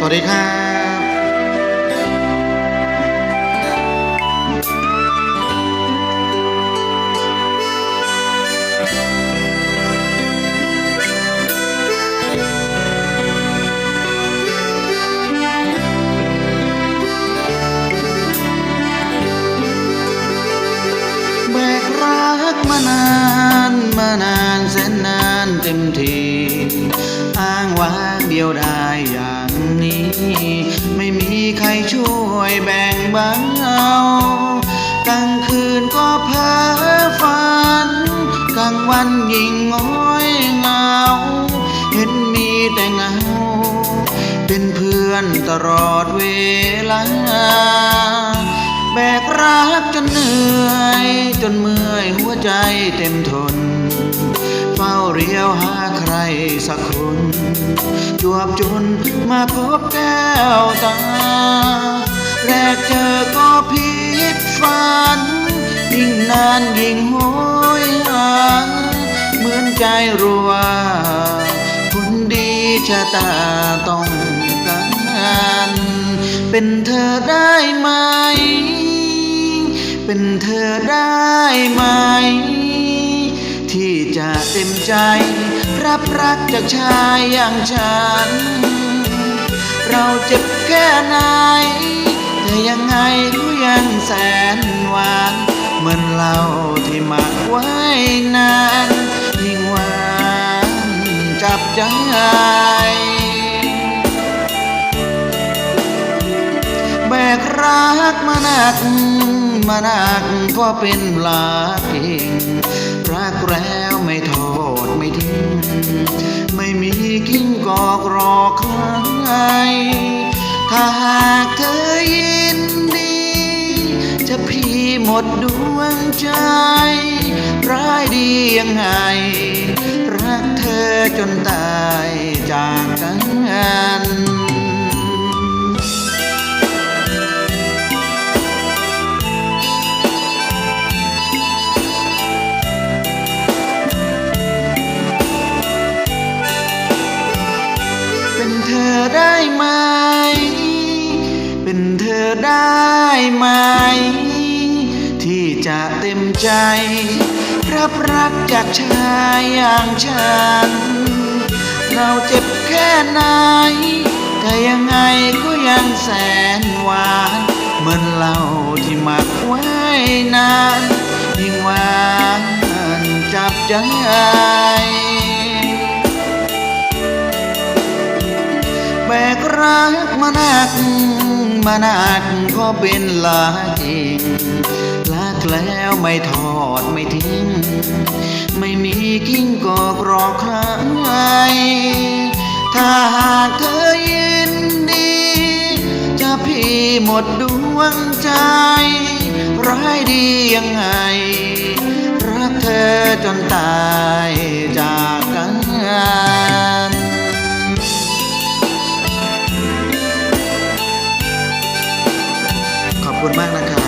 สวัสดีครับแบกรักมานานมานานแสนนานเต็มทีอ้างว้างเดียวได้อย่า ไม่มีใครช่วยแบ่งเบากลางคืนก็เพ้อฝัน กลางวันยิ่งง้อยเหงา เห็นมีแต่เงา เป็นเพื่อนตลอดเวลา แบกรักจนเหนื่อย จนเมื่อยหัวใจเต็มทน เฝ้าเรียวหาใครสักคน จวบจนมาพบแก้วตา แรกเจอก็ผิดฝัน ยิ่งนานยิ่งโหยหาเหมือนใจรู้ว่าคนดีชะตาต้องการเป็นเธอได้ไหม เป็นเธอได้ไหม ที่จะเต็มใจ รับรักจากชายอย่างฉัน เราเจ็บแค่ไหน แต่ยังไงก็ยังแสนหวานเหมือนเราที่หมักไว้นานยิ่งหวานจับใจแบกรักมาหนักมาหนักเพราะเป็นลาเองรักแล้วไม่ทอดไม่ทิ้ง ไม่มีกิ้งกอกรอใคร ถ้าหากเธอยินดี จะพี่หมดดวงใจ ร้ายดียังไง รักเธอจนตาย อได้ไหม ที่จะเต็มใจรับรักจากชายอย่างฉัน เราเจ็บแค่ไหน แต่ยังไงก็ยังแสนหวาน เหมือนเราที่หมักไว้นานยิ่งหวานจับใจ แบกรักมาหนักมาหนักก็เป็นลาเองรักแล้วไม่ทอดไม่ทิ้ง ไม่มีกิ้งกอกรอใครถ้าหากเธอยินดี จะพี่หมดดวงใจ ร้ายดียังไง รักเธอจนตายจากกัน มากนะครับ